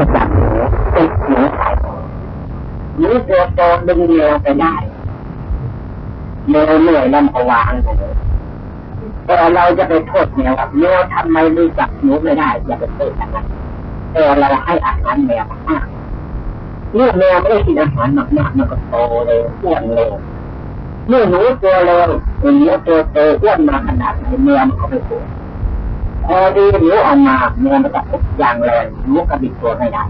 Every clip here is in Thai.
มาจับหนูติดหนูสายหนูตัวโตดึงเดียวไปได้เมื่อเหนื่อยลำกวางไปเลยแต่เราจะไปโทษแมวครับแมวทำไมรู้จักหนูไม่ได้อย่าไปโทษกันะแต่เราให้อาหารแมวมากเมื่อแมวไม่ได้กินอาหารมากๆมันก็โตเลยอ้วนเลยเมื่อหนูตัวเร็วหนูตัวโตอ้วนมาขนาดไหนแมวมันก็ไม่กลัว พอดีหนูออกมาแมวมันก็ทุกอย่างแรงหนูกระดิกตัวไม่ได้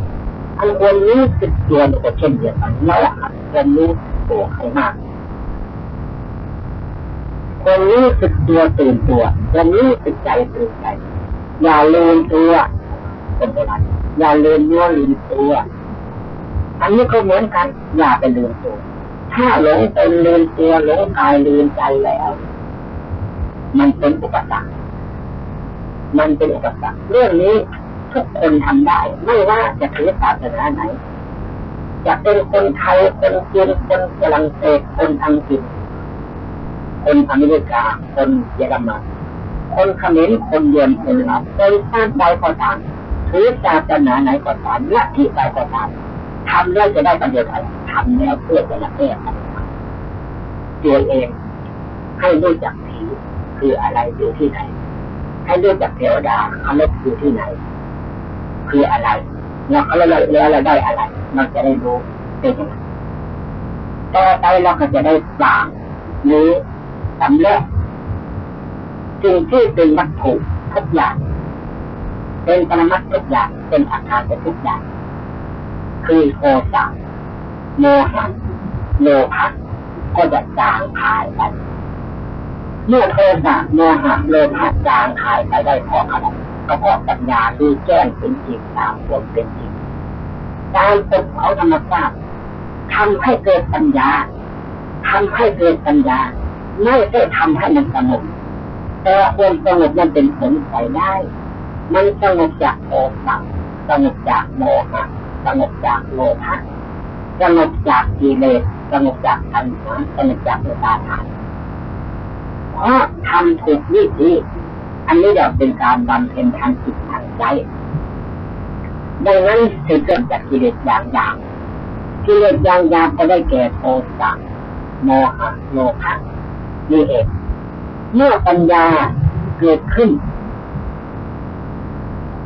อันควรรู้สึกตัวก็เช่นเดียวกันแล้วครับควรรู้ตัวให้มากควรรู้สึกตัวตื่นตัวควรรู้สึกใจตื่นใจ อย่าลืมตัวเป็นโบราณอย่าลืมเนื้อลืมตัว อันนี้ก็เหมือนกัน อย่าไปลืมตัว ถ้าหลงเป็นลืมตัวหลงกายลืมใจแล้ว มันเป็นอุปสรรค มันเป็นอุปสรรคเรื่องนี้ทุกคนทำได้ ไม่ว่าจะถือศาสนาไหน จะเป็นคนไทยคนจีนคนฝรั่งเศสคนอังกฤษคนอเมริกาคนเยอรมันคนเขมรคนเยนคนลาวคนชาติใดก็ตามถือศาสนาไหนก็ตามละที่ใดก็ตามทำแล้วจะได้ประโยชน์อะไรทำแล้วเพื่อจะละแก้ปัญหาตัวเองให้รู้จักผีคืออะไรอยู่ที่ไหน ให้รู้จักเทวดาเขาเลิกอยู่ที่ไหน คืออะไรแล้วเขาแล้วแล้วเราได้อะไรเราจะได้รู้เป็นยังไงต่อไปเราก็จะได้สร้างหรือสำเร็จสิ่งที่เป็นวัตถุทุกอย่าง เป็นปรมัตทุกอย่างเป็นอาการทุกอย่าง คือโทสะโมหะโลภะก็จะจางหายไป เมื่อโทสะโมหะโลภะจางหายไปได้เพราะอะไรก็เพราะปัญญาคือแจ้งเป็นจริงตามความเป็นจริงการปลุกเขาธรรมชาติทำให้เกิดปัญญาทำให้เกิดปัญญา ไม่ได้ทำให้มันสงบแต่ความสงบมันเป็นผลไปได้ มันสงบจากโอสังสงบจากโมหะสงบจากโลภะสงบจากกิเลสสงบจากตัณหาสงบจากอุปาทาน เพราะทำถูกวิธีอันนี้เดี๋ยวเป็นการบำเพ็ญทางจิตทางใจดังนั้นถึงเกิดจากกิเลสอย่างยางกิเลสอย่างยางก็ได้แก่โทสะโมหะโลภะนี่เองเมื่อปัญญาเกิดขึ้น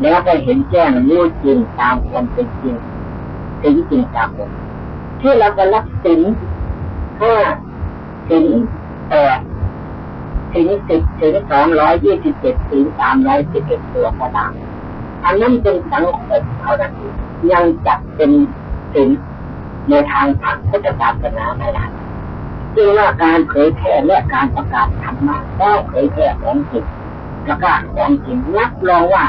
แล้วก็เห็นแจ้งรู้จริงตามความเป็นจริงถึงจริงตามผมที่เราจะรับสินห้าสินแปด ถึงสิบถึงสองร้อยยี่สิบเจ็ดถึงสามร้อยสิบเอ็ดตัวก็ตามอันนั้นเป็นสังคมเท่านั้นยังจับเป็นสินในทางทางพุทธศาสนาไม่ได้จึงว่าการเผยแพร่และการประกาศธรรมะต้องเผยแพร่ของจริงประกาศของจริงรับรองว่า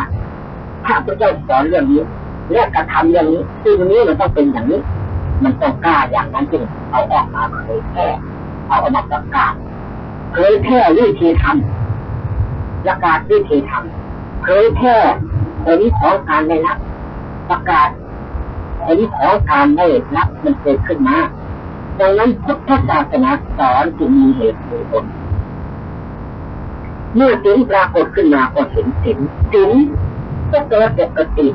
พระพุทธเจ้าสอนเรื่องนี้และกระทำอย่างนี้สิ่งนี้มันต้องเป็นอย่างนี้ มันต้องกล้าอย่างนั้นจึงเอาออกมาเผยแพร่เอาออกมาประกาศ เผยแพร่วิธีทำประกาศวิธีทำเผยแพร่ผลของการได้รับ ประกาศผลของการได้รับมันเกิดขึ้นมาดังนั้นพุทธศาสนาสอนจึงมีเหตุมีผลเมื่อสิ่งปรากฏขึ้นมาก็เห็นสิ่งสิ่งก็เกิดปกติ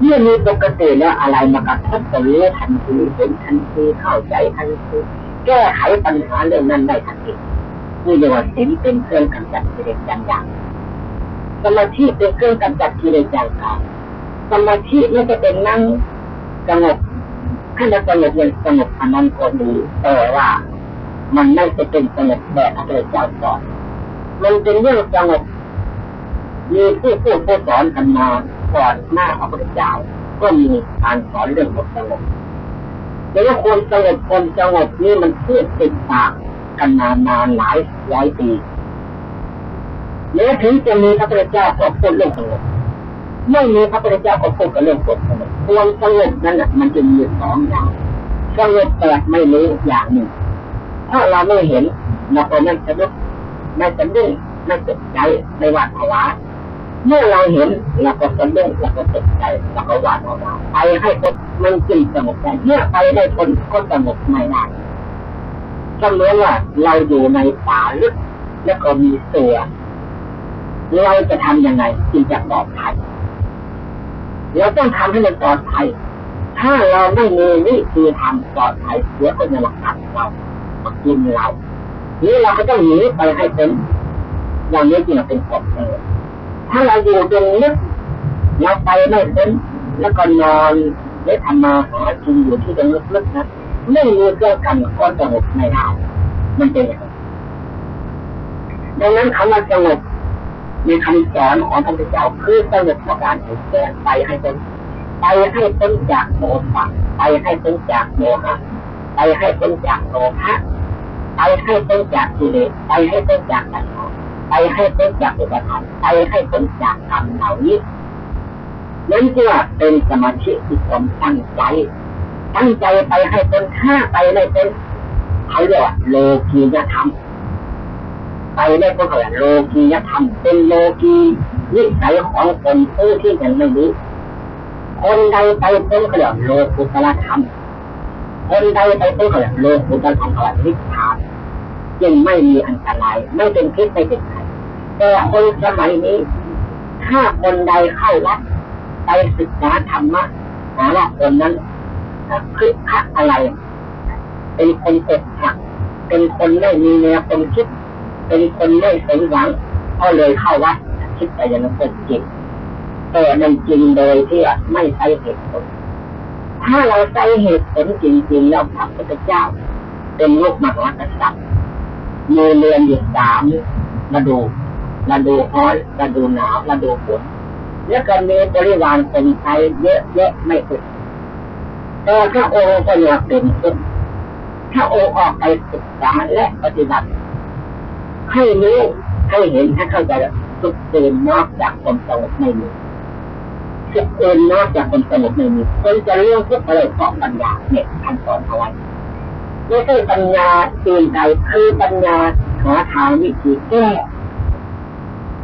เมื่อมีปกติแล้วอะไรมากระทบก็รู้ทันทีเห็นทันทีเข้าใจทันที แก้ไขปัญหาเรื่องนั้นได้ทันทีนี่เรียกว่าสิ่งเป็นเครื่องกำจัดกิเลสอย่างๆสมาธิเป็นเครื่องกำจัดกิเลสอย่างๆสมาธิไม่จะเป็นนั่งสงบถ้าจะสงบยังสงบอันนั้นก็ดีแต่ว่ามันไม่จะเป็นสงบแบบพระเจ้าสอนมันเป็นเรื่องสงบมีผู้พูดผู้สอนกันมาก่อนหน้าพระพุทธเจ้าก็มีการสอนเรื่องสงบ แต่ว่าคนสงบคนสงบนี่มันเพูดติดปากกันนานนานหลายร้อยปีแล้วถึงจะมีพระพุทธเจ้าก็พูดเรื่องสงบไม่มีพระพุทธเจ้าก็พูดกับเรื่องความสงบความสงบนั้นแหละมันจะมีสองอย่างสงบแต่ไม่รู้อย่างหนึ่งถ้าเราไม่เห็นเราก็ไม่สะดุ้งไม่สะดุ้งไม่ตกใจไม่หวาดภาวะ เมื่อเราเห็นเราก็สะดุ้งเราก็ตกใจเราก็หวาดภาวะไปให้คนมันจึงสงบได้เมื่อไปได้คนก็สงบไม่ได้ก็เหมือนว่าเราอยู่ในป่าลึกแล้วก็มีเสือเราจะทำยังไงจึงจะปลอดภัยเราต้องทำให้มันปลอดภัยถ้าเราไม่มีวิธีทำปลอดภัยเดี๋ยวก็จะมากัดเรามากินเรานี่เราก็ต้องหนีไปให้เป็นอย่างนี้จริงเป็นกฎเลย ถ้าเราอยู่ตรงนี้เราไปไม่เป็นแล้วก็นอนได้ทำมาหากินอยู่ที่ตรงลึกๆนะไม่มีเรื่องกันก็สงบไม่ได้มันเป็นอย่างดังนั้นคำว่าสงบมีคำสอนของพระพุทธเจ้าคือสงบประการถึงแก้ไปให้เป็นไปให้พ้นจากโมหะไปให้พ้นจากโมหะไปให้พ้นจากโลภะไปให้พ้นจากกิเลสไปให้พ้นจากตัณหา ไปให้พ้นจากอุปทานไปให้พ้นจากกรรมเหล่านี้นั่นคือว่าเป็นสมาธิที่ผมตั้งใจ ตั้งใจไปให้พ้นถ้าไปไม่พ้นเขาเรียกว่าโลกียธรรมไปไม่พ้นเขาเรียกโลกียธรรมเป็นโลกีนิสัยของคนผู้ที่ยังไม่รู้คนใดไปพ้นเขาเรียกโลกุตละธรรมคนใดไปพ้นเขาเรียกโลกุตละธรรมเขาเรียกนิพพานยังไม่มีอันตรายไม่เป็นพิษไม่เป็นภ แต่คนสมัยนี้ ถ้าคนใดเข้าวัดไปศึกษาธรรมะหาว่าคนนั้นคึกคักอะไร เป็นคนเอกหัก เป็นคนไม่มีแนวคนคิด เป็นคนไม่สมหวังก็เลยเข้าวัดคิดไปอย่างนั้นเป็นจริงแต่มันจริงโดยที่ไม่ใช่เหตุผล ถ้าเราใช้เหตุผลจริงๆแล้วพระพุทธเจ้า เป็นลูกมหากษัตริย์มีเรือนอยู่สามฤดู ฤดูร้อนฤดูหนาวฤดูฝนแล้วก็มีบริวารคนใช้เยอะแยะไม่ถึงแต่ถ้าองค์ก็อยากเป็นขึ้นถ้าองค์ออกไปศึกษาและปฏิบัติ ให้รู้ให้เห็นให้เข้าใจสุดเกินนอกจากความสงบไม่มีสุดเกินนอกจากความสงบไม่มีคนจะเรื่องทุกอะไรเพราะปัญญาเนี่ยท่านสอนเอาไว้ไม่ใช่ปัญญาตื่นใจคือปัญญาหาทางวิธีแก้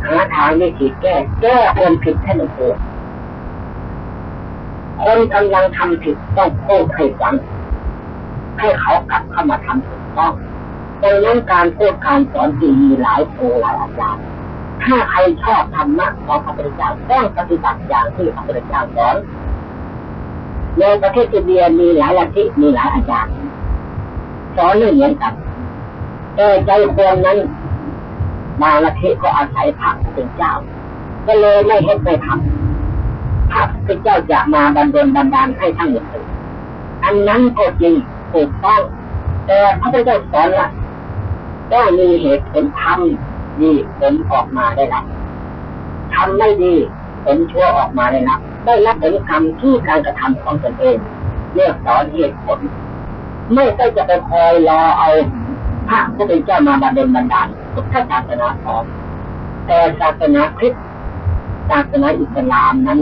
หาทางวิธีแก้ แก้ความผิดให้มันเกิดคนกำลังทำผิดต้องพูดให้ฟังให้เขากลับเข้ามาทำถูกต้องดังนั้นการพูดการสอนจริงมีหลายครูหลายอาจารย์ถ้าใครชอบธรรมะของพระพุทธเจ้าต้องปฏิบัติอย่างที่พระพุทธเจ้าสอนในประเทศอินเดียมีหลายลัทธิมีหลายอาจารย์สอนไม่เหมือนกันแต่ใจคนนั้น บางลัทธิก็อาศัยพระเป็นเจ้า ก็เลยไม่เห็นไม่ทำพระพุทธเจ้าจะมาบันดลบันดาลให้ทั้งหมดอันนั้นก็จริงถูกต้องแต่พระพุทธเจ้าสอนว่าต้องมีเหตุผลทำดีผลออกมาได้รับทำไม่ดีผลชั่วออกมาได้รับได้รับผลกรรมที่การกระทำของตนเองเรียกสอนเหตุผล ไม่ใช่จะไปคอยรอเอาพระพุทธเจ้ามาบันดลบันดาล พุทธศาสนาของแต่ศาสนาคริสต์ศาสนาอิสลามนั้น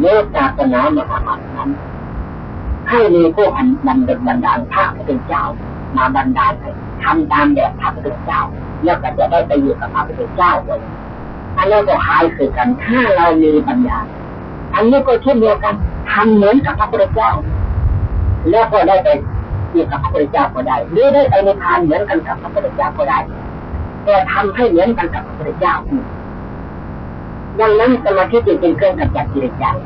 เลือกศาสนามหามัดนั้น ให้มีผู้อันบันดลบันดาลพระพุทธเจ้า มาบันดาลให้ทำตามแบบพระพุทธเจ้า แล้วก็จะได้ไปอยู่กับพระพุทธเจ้าเลยอันนี้ก็คล้ายคือกันถ้าเรามีปัญญา อันนี้ก็เช่นเดียวกันทำเหมือนกับพระพุทธเจ้า แล้วก็ได้ไปอยู่กับพระพุทธเจ้าก็ได้หรือได้ไปในทานเหมือนกันกับพระพุทธเจ้าก็ได้ แต่ทำให้เหมือนกันกับพระพุทธเจ้าดังนั้นสมาธิจึงเป็นเครื่องกำจัดกิเลสจาง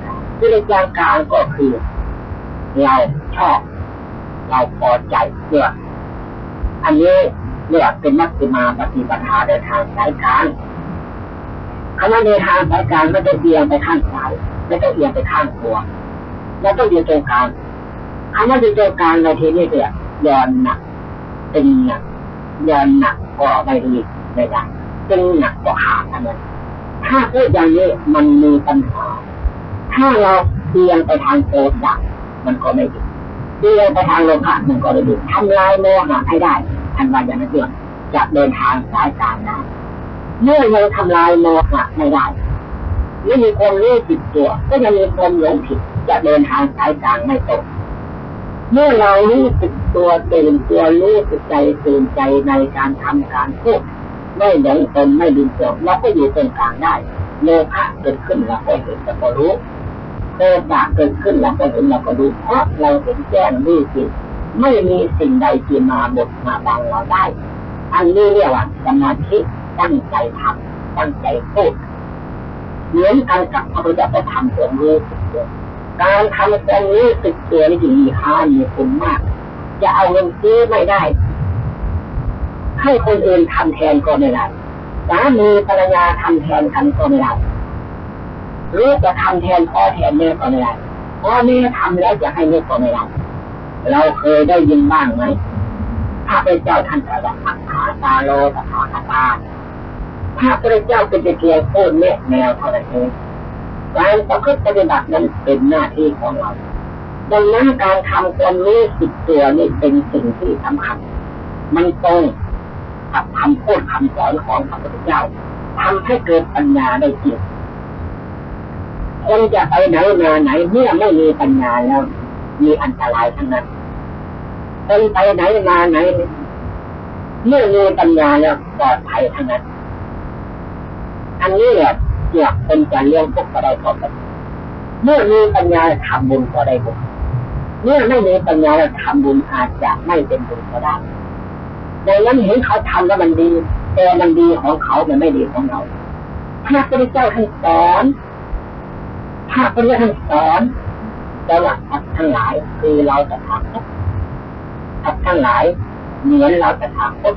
กิเลสจางกลางก็คือ เราชอบ เราพอใจเพื่ออันนี้เรียกเป็นมัชฌิมาปฏิปทาเดินทางสายกลางคำว่าเดินทางสายกลางไม่ต้องเอียงไปข้างซ้ายไม่ต้องเอียงไปข้างขวาเราต้องอยู่ตรงกลางคำว่าอยู่ตรงกลางในที่นี้เรียกย้อนหนักตึงหนัก ยอนหนักก็ไม่ดีไม่ได้ตึงหนักก็ขาดอันนั้นถ้าพูดอย่างนี้มันมีปัญหา ถ้าเราเอียงไปทางโทสะมันก็ไม่ดีเอียงไปทางโลภะมันก็ไม่ดีทำลายโมหะให้ได้ทันวันอย่างนั้นเอจะเดินทางสายกลางได้เมื่อยังทำลายโมหะไม่ได้ไม่มีความรู้จิตตัว ก็ยังมีความหลงผิดจะเดินทางสายกลางไม่ตก เมื่อเรารู้สึกตัวตื่นตัวรู้สึกใจตื่นใจในการทำการพูดไม่หลงตนไม่ลืมตัวเราก็อยู่ตรงกลางได้โลภะเกิดขึ้นเราก็เห็นเราก็รู้โทสะเกิดขึ้นเราก็เห็นเราก็รู้เพราะเราเห็นแจ้งรู้สิไม่มีสิ่งใดที่มาบดมาบังเราได้ อันนี้เรียกว่าสมาธิตั้งใจทำตั้งใจพูดเหมือนกันกับพระพุทธเจ้าทำความรู้สึกตัว การทำความรู้สึกตัวนี่มีค่ามีคุณมาก จะเอาเงินซื้อไม่ได้ ให้คนอื่นทำแทนก็ไม่ได้สามีภรรยาทำแทนกันก็ไม่ได้ลูกจะทำแทนพ่อแทนแม่ก็ไม่ได้พ่อแม่ทำแล้วจะให้ลูกก็ไม่ได้เราเคยได้ยินบ้างไหมพระพุทธเจ้าท่านตรัสอัคขาตาโลตถาคตาพระพุทธเจ้าเป็นเพียงพูดแนะแนวเท่านั้นเอง การประพฤติปฏิบัตินั้นเป็นหน้าที่ของเรา ดังนั้นการทำความรู้สึกตัวนี่เป็นสิ่งที่สำคัญ มันตรงกับคำพูดคำสอนของพระพุทธเจ้าทำให้เกิดปัญญาได้จริงคนจะไปไหนมาไหนเมื่อไม่มีปัญญาแล้ว มีอันตรายทั้งนั้นคนไปไหนมาไหน เมื่อมีปัญญาแล้วปลอดภัยทั้งนั้น อันนี้แหละ เกี่ยวเป็นการเลี้ยงพวกก็ได้ก็ได้เมื่อมีปัญญาทำบุญก็ได้บุญเมื่อไม่มีปัญญาทำบุญอาจจะไม่เป็นบุญก็ได้ดังนั้นเห็นเขาทำแล้วมันดี แต่มันดีของเขามันไม่ดีของเราพระพุทธเจ้าท่านสอนพระพุทธเจ้าท่านสอนต่ว่าทัทั้งหลายคือเราจะทำทัทั้งหลายเหมือนเราจะทำคต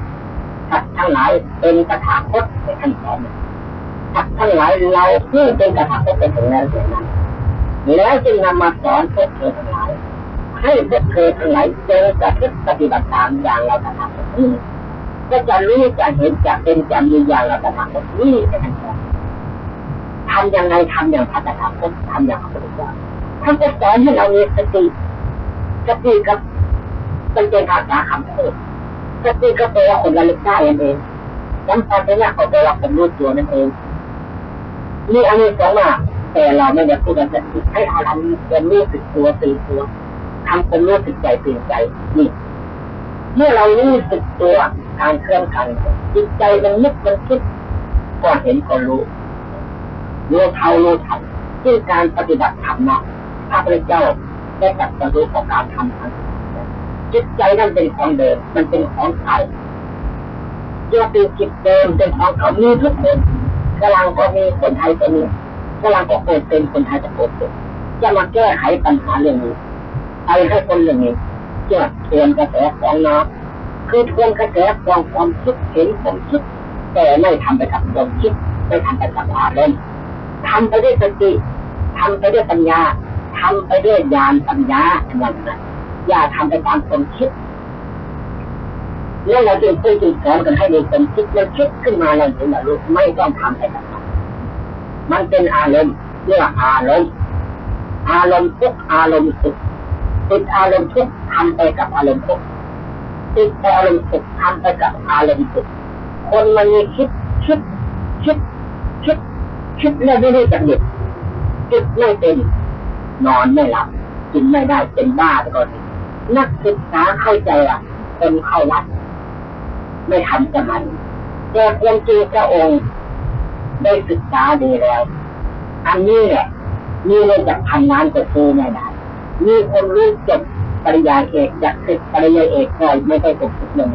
ทัทั้งหลายเป็นกระถาคตในขั้นตอน ทัทั้งหลายเราเพื่เป็นกระถาคตเป็นถึงแล้วเสียนั้นแล้วจึงนำมาสอนพวกเธอทั้งหลายให้พวกเธอทั้งหลายเจอจะคิดปฏิบัติตามอย่างเราจะทำนี้ก็จะรู้จะเห็นจะเป็นจะมีอย่างเราจะทำนี้เป็นขั้นตอนทำยังไงทำอย่างพระตถาคตทำอย่างพระพุทธเจ้าท่านจะสอนให้เรามีสติสติกับเป็นเป็นภาษาคำพูดสติก็แปลว่าคนระลึกได้เองสัมปชัญญะก็แปลว่าคนรู้ตัวนั่นเอง นี่อันนี้สองมาแต่เราไม่ได้พูดกันสติให้เราทำเป็นรู้สึกตัวตื่นตัวทำเป็นรู้สึกใจตื่นใจนี่เมื่อเรารู้สึกตัวการเคลื่อนกันจิตใจมันนึกมันคิดก็เห็นก็รู้รู้เท่ารู้ทันที่การปฏิบัติธรรมนะพระพุทธเจ้าได้ตัดสรู้ของการทำทางจิตใจนั่นเป็นของเดิมมันเป็นของเก่าโยติจิตเดิมเป็นของเขามีทุกคน กำลังก็มีคนไทยก็มีกำลังก็เกิดเป็นคนไทยจะเกิดเป็นจะมาแก้ไขปัญหาเรื่องนี้ไปให้คนเรื่องนี้เกี่ยวทวนกระแสของน้ำคือทวนกระแสของความคิดเห็นความคิดแต่ไม่ทำไปกับความคิดไม่ทำไปกับอารมณ์ทำไปด้วยสติทำไปด้วยปัญญาทำไปด้วยญาณปัญญาอันนั้นอย่าทำไปตามความคิด แล้วเราจึงพูดจึงสอนกันให้มีความคิดมันคิดขึ้นมาเราถึงรู้ไม่ต้องทำไปกับมันมันเป็นอารมณ์เรียกอารมณ์ อารมณ์ทุกอารมณ์สุขติดอารมณ์ทุกทำไปกับอารมณ์ทุกติดอารมณ์สุขทำไปกับอารมณ์สุขคนมันมีคิดคิดคิดคิดคิดแล้วไม่ได้จะหยุดคิดไม่เป็นนอนไม่หลับกินไม่ได้เป็นบ้าไปก่อนนักศึกษาเข้าใจอะคนเข้าวัด ไม่ทำสมาธิแต่ควรจริงพระองค์ได้ศึกษาดีแล้ว อันนี้แหละมีเลยจากพันล้านก็ซื้อไม่ได้มีคนรู้จบปริญญาเอกอยากศึกปริญญาเอกก็ไม่ได้ตกทุกเรื่อง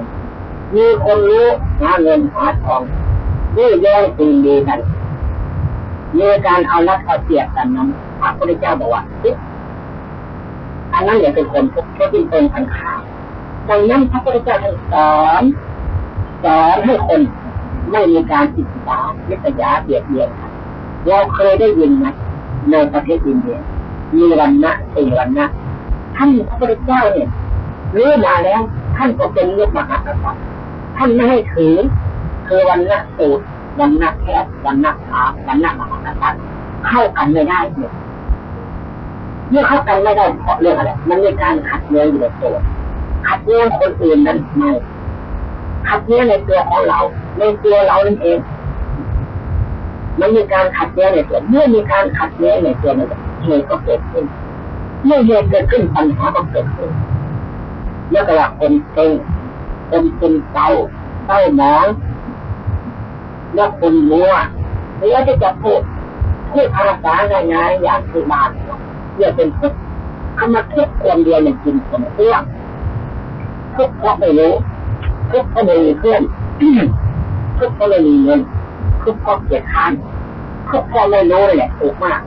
มีคนรู้หาเงินหาทองนี่แย่งตีดีกันมีการเอารัดเอาเสียบกันนั้นพระพุทธเจ้าบอกว่าอันนั้นอย่าเป็นคนทุกข์ที่เป็นขันขาดังนั้นพระพุทธเจ้าท่านสอน สอนให้คนไม่มีการศึกษาวิทยาเบียดเบียนกันเราเคยได้ยินไหมในประเทศอินเดีย มีวันนะสี่วันนะท่านพระพุทธเจ้าเนี่ยรู้มาแล้ว ท่านก็เป็นลูกมหากษัตริย์ท่านไม่ให้ถือคือวันนะสูตรวันนะแคสวันนะขาวันนะมหากษัตริย์เข้ากันไม่ได้เนี่ยเมื่อเข้ากันไม่ได้เพราะเรื่องอะไร มันมีการขัดแย้งอยู่ในตัวขัดแย้งคนอื่นนั้นไม่ ขัดแย้งในตัวของเรา ในตัวเรานั่นเองมันมีการขัดแย้งในตัวเมื่อมีการขัดแย้งในตัวนั้นเหตุก็เกิดขึ้นเมื่อเหตุเกิดขึ้นปัญหาก็เกิดขึ้นเมื่อกระคนเซ็งคนเป็นเศร้าเศร้าหมองแล้วคนมัวแล้วจะจะพูดพูดภาษาง่ายๆอย่างคือบ้านเรียเป็นทุกข์คำว่าทุกข์คนเดียวเนี่ยกินสมเครื่อทุกข์เพราะไม่รู้ ทุกข์เพราะไม่มีเพื่อนทุกข์เพราะไม่มีเงินทุกข์เพราะเกียดข้านก็เพราะไม่รู้เลยแหละถูกมาก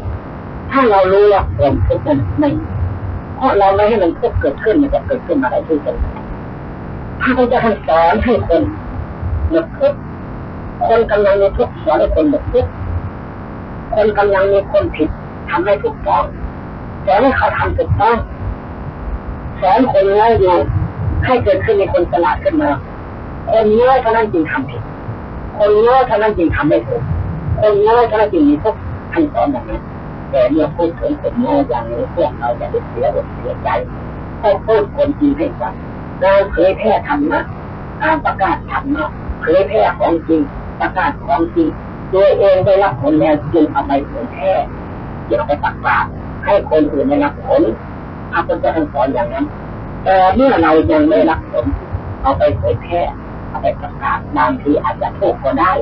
ถ้าเรารู้แล้วความทุกข์มันไม่เพราะเราไม่ให้มันทุกข์เกิดขึ้นมันจะเกิดขึ้นมาได้ที่ตรงพระพุทธเจ้าท่านสอนให้คนหมดทุกข์คนกำลังมีทุกข์สอนให้คนหมดทุกข์คนกำลังมีคนผิดทำให้ถูกต้องสอนให้เขาทำถูกต้องสอนคนง่ายอยู่ให้เกิดขึ้นในคนสลาดขึ้นมา คนง่ายเท่านั้นจึงทำผิด คนง่ายเท่านั้นจึงทำไม่ถูก คนง่ายเท่านั้นจึงมีทุกท่านสอนแบบนั้นแต่เมื่อพูดถึงคนง่ายอย่างนี้พวกเราจะได้เสียอกเสียใจให้พูดคนจริงให้ฟังกาเผยแพร่ธรรมะการประกาศธรรมะเผยแพร่ของจริง ประกาศของจริงตัวเองได้รับผลแล้วจึงเอาไปเผยแพร่จึงเอาไปประกาศให้คนอื่นได้รับผลพระพุทธเจ้าสอนอย่างนั้น แต่เมื่อเรายังไม่รับผลเอาไปเผยแพร่ อาไปประกาศบางทีอาจจะถูกก็ได้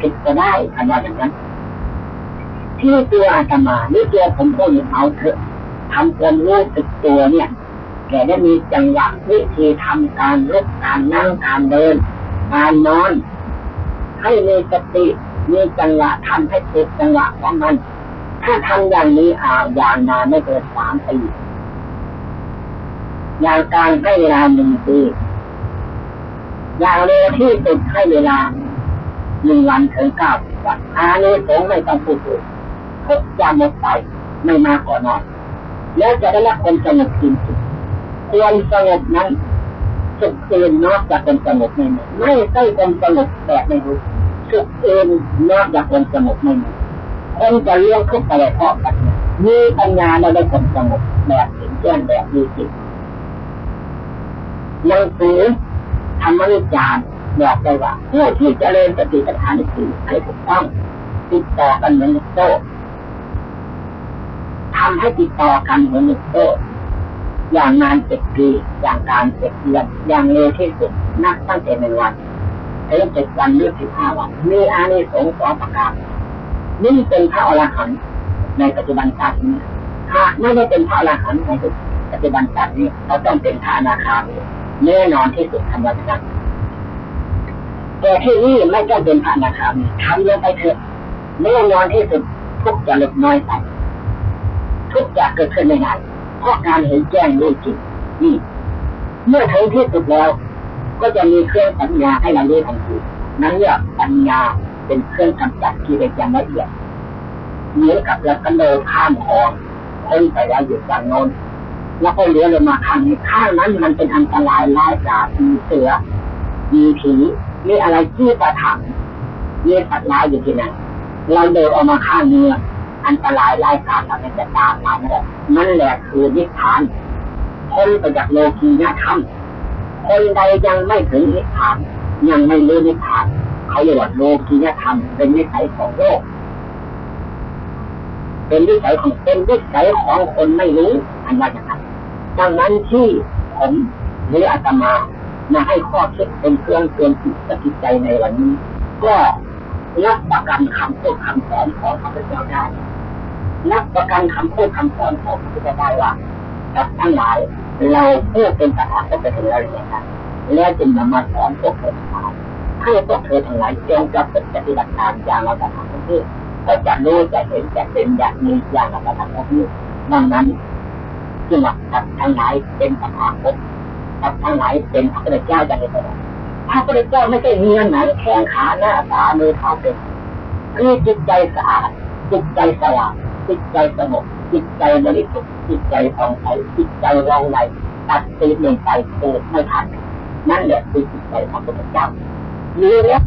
ผิดก็ได้อันว่าอย่างนั้นที่ตัวอาตมาหรือตัวผมก็ยังเอาเถอะทำความรู้สึกตัวเนี่ยแกได้มีจังหวะวิธีทำการลุกการนั่งการเดิน การนอน ให้มีสติมีจังหวะทำให้ถูกจังหวะของมัน ถ้าทำอย่างนี้อาอย่างนานไม่เกินสามปีอย่างการให้เวลาหนึ่งปี อย่างเร็วที่สุดให้เวลาหนึ่งวันถึงเก้าสิบวันอานี้สงไม่ต้องพูดถึงทุกจะหมดไปไม่มากกว่าน้อยแล้วจะได้รับความสงบจริงๆความสงบนั้นสุขเอนนอกจากความสงบไม่มีไม่ใช่ความสงบแบบไม่รู้สุขเอนนอกจากความสงบไม่มีคนจะเลี้ยงทุกข์ไปเพราะกันมีปัญญาเราได้ความสงบแบบถึงแจ้งแบบมีจิตหนังสือ ธรรมวิจารณ์บอกได้ว่าผู้ที่เจริญสติปัฏฐานสี่ให้ถูกต้องติดต่อกันเหมือนโซ่ทำให้ติดต่อกันเหมือนโซ่อย่างนานเจ็ดปีอย่างการเจ็ดเดือนอย่างเร็วที่สุดนับตั้งแต่หนึ่งวันถึงเจ็ดวันหรือสิบห้าวันมีอานิสงส์สองประการนี่เป็นพระอรหันต์ในปัจจุบันชาตินี้หากไม่ได้เป็นพระอรหันต์ในปัจจุบันชาตินี้เราต้องเป็นพระอนาคามี แน่นอนที่สุดธรรมชาติแต่ที่นี่ไม่ต้องเป็นพระนาคามีทำลงไปเถอะแน่นอนที่สุดทุกจะลดน้อยไปทุกจะเกิดขึ้นไม่นานเพราะการเห็นแจ้งรู้จริงนี่เมื่อถึงที่สุดแล้ว ก็จะมีเครื่องปัญญาให้เรารู้ทันทีนั้นเรียกปัญญาเป็นเครื่องกำจัดกิเลสอย่างละเอียดเหมือนกับเรากระโดดข้ามคลองพ้นไปแล้วอยู่ฝั่งโน้น แล้วก็เลี้ยวลงมาข้างนี้ข้างนั้นมันเป็นอันตรายร้ายกาจมีเสือมีผีมีอะไรที่ประถังมีสัตว์ร้ายอยู่ที่นั่นเราเดินออกมาข้างเนื้ออันตรายร้ายกาจเราจะตามมานั่นแหละนั่นแหละคือนิพพานพ้นไปจากโลกียธรรมคนใดยังไม่ถึงนิพพาน ยังไม่รู้นิพพานเขาเรียกว่าโลกียธรรมเป็นนิสัยของโลก เป็นวิสัยของเป็นวิสัยของคนไม่รู้อันว่าอย่างไร ดังนั้นที่ผมหรืออาตมามาให้ข้อคิดเป็นเครื่องเตือนจิตสกิจใจในวันนี้ ก็รับประกันคำพูดคำสอนของพระพุทธเจ้าได้รับประกันคำพูดคำสอนของพระพุทธเจ้าได้ว่าทั้งหลายเราผู้เป็นสถาคตเป็นอะไรกันแล้วจึงนำมาสอนพวกเธอทั้งหลายให้พวกเธอทั้งหลายจงกับปฏิบัติตามอย่างเราจะทำที่ก็จะรู้จะเห็นจะเป็นอย่างนี้อย่างเราจะทำที่ดังนั้น จึงว่าทั้งหลายเป็นสถาคตทั้งหลายเป็นพระพุทธเจ้าจะเป็นพระพุทธเจ้าไม่ใช่เนื้อหนังแข้งขาหน้าตามือเท้าเป็นคือจิตใจสะอาดจิตใจสว่างจิตใจสงบจิตใจบริสุทธิ์จิตใจผ่องใสจิตใจว่องไวตัดตีหนึ่งใจเกิดไม่ทันนั่นแหละคือจิตใจพระพุทธเจ้ามีแล้ว